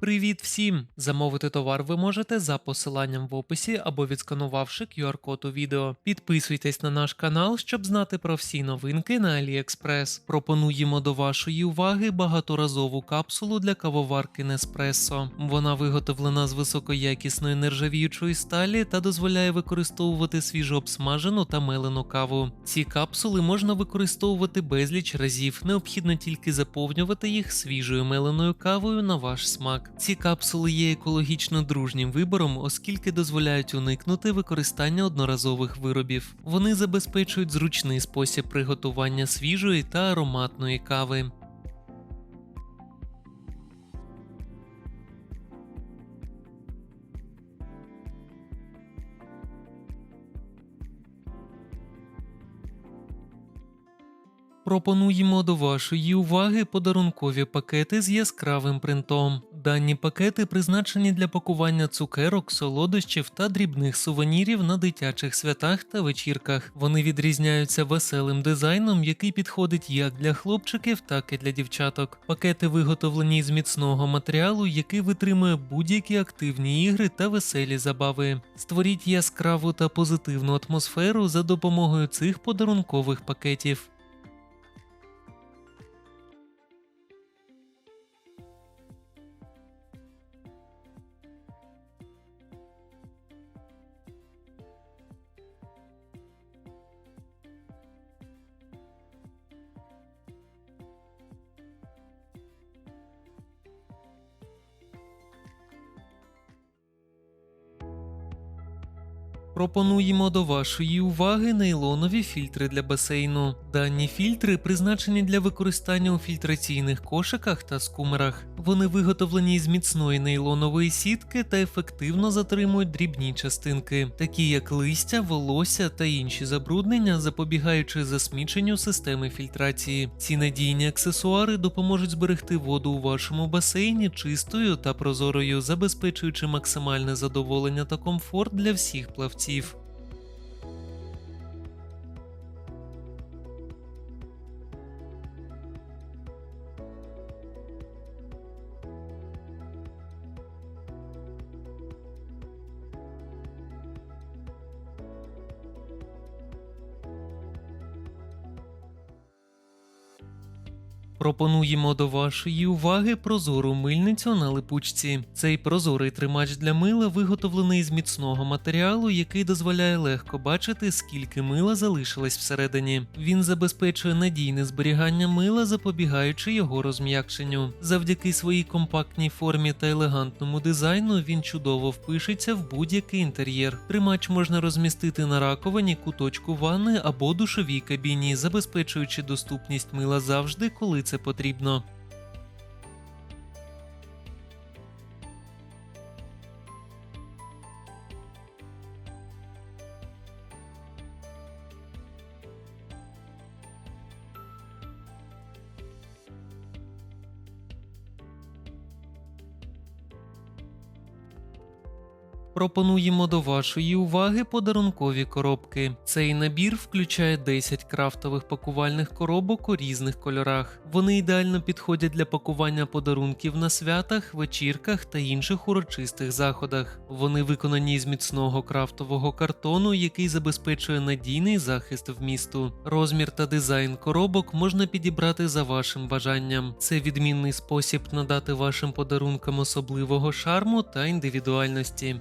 Привіт всім! Замовити товар ви можете за посиланням в описі або відсканувавши QR-код у відео. Підписуйтесь на наш канал, щоб знати про всі новинки на AliExpress. Пропонуємо до вашої уваги багаторазову капсулу для кавоварки Nespresso. Вона виготовлена з високоякісної нержавіючої сталі та дозволяє використовувати свіжо обсмажену та мелену каву. Ці капсули можна використовувати безліч разів, необхідно тільки заповнювати їх свіжою меленою кавою на ваш смак. Ці капсули є екологічно дружнім вибором, оскільки дозволяють уникнути використання одноразових виробів. Вони забезпечують зручний спосіб приготування свіжої та ароматної кави. Пропонуємо до вашої уваги подарункові пакети з яскравим принтом. Дані пакети призначені для пакування цукерок, солодощів та дрібних сувенірів на дитячих святах та вечірках. Вони відрізняються веселим дизайном, який підходить як для хлопчиків, так і для дівчаток. Пакети виготовлені з міцного матеріалу, який витримує будь-які активні ігри та веселі забави. Створіть яскраву та позитивну атмосферу за допомогою цих подарункових пакетів. Пропонуємо до вашої уваги нейлонові фільтри для басейну. Дані фільтри призначені для використання у фільтраційних кошиках та скумерах. Вони виготовлені з міцної нейлонової сітки та ефективно затримують дрібні частинки, такі як листя, волосся та інші забруднення, запобігаючи засміченню системи фільтрації. Ці надійні аксесуари допоможуть зберегти воду у вашому басейні чистою та прозорою, забезпечуючи максимальне задоволення та комфорт для всіх плавців гравців. Пропонуємо до вашої уваги прозору мильницю на липучці. Цей прозорий тримач для мила виготовлений з міцного матеріалу, який дозволяє легко бачити, скільки мила залишилось всередині. Він забезпечує надійне зберігання мила, запобігаючи його розм'якшенню. Завдяки своїй компактній формі та елегантному дизайну він чудово впишеться в будь-який інтер'єр. Тримач можна розмістити на раковині, куточку ванни або душовій кабіні, забезпечуючи доступність мила завжди, коли це потрібно. Пропонуємо до вашої уваги подарункові коробки. Цей набір включає 10 крафтових пакувальних коробок у різних кольорах. Вони ідеально підходять для пакування подарунків на святах, вечірках та інших урочистих заходах. Вони виконані з міцного крафтового картону, який забезпечує надійний захист вмісту. Розмір та дизайн коробок можна підібрати за вашим бажанням. Це відмінний спосіб надати вашим подарункам особливого шарму та індивідуальності.